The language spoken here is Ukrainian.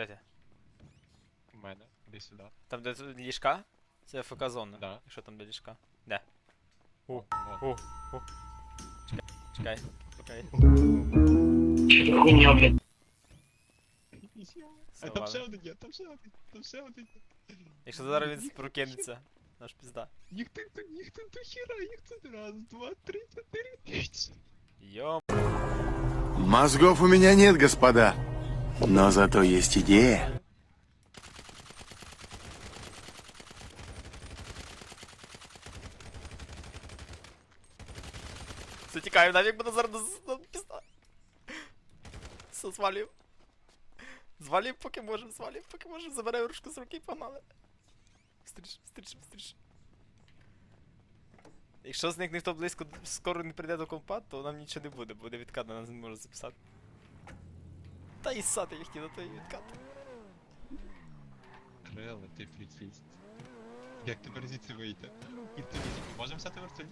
Де ти? У мене. Іди сюди. Там, де тут ліжка? Це ФК зона. Да. Що там де ліжка? Де? О, Вот. о, о. Чекай, чекай. Хуйня, блядь. А там ще один є, там ще один, там ще один. є. Якщо зараз він прокинеться, наш пізда. Їх тут, їх тут до хіра, їх тут раз, два, три, чотири, п'ять. Йом. Мозгов у меня нет, господа. Но зато есть идея. Тікаємо, нафіг буде зараз на- на. Все, звалюємо. Звалюємо, поки можемо, звалюємо, поки можемо. Заберемо ручку з руки і погнали. Стріш, стріш, стріш. Якщо з них ніхто близько скоро не прийде до компа, то нам нічого не буде, буде відкат, на нас не може записати. Та і ссати їх на той відкати. Крила, ти прицвіст. Як тепер звідси вийти? І ти можемо взяти вертоліт?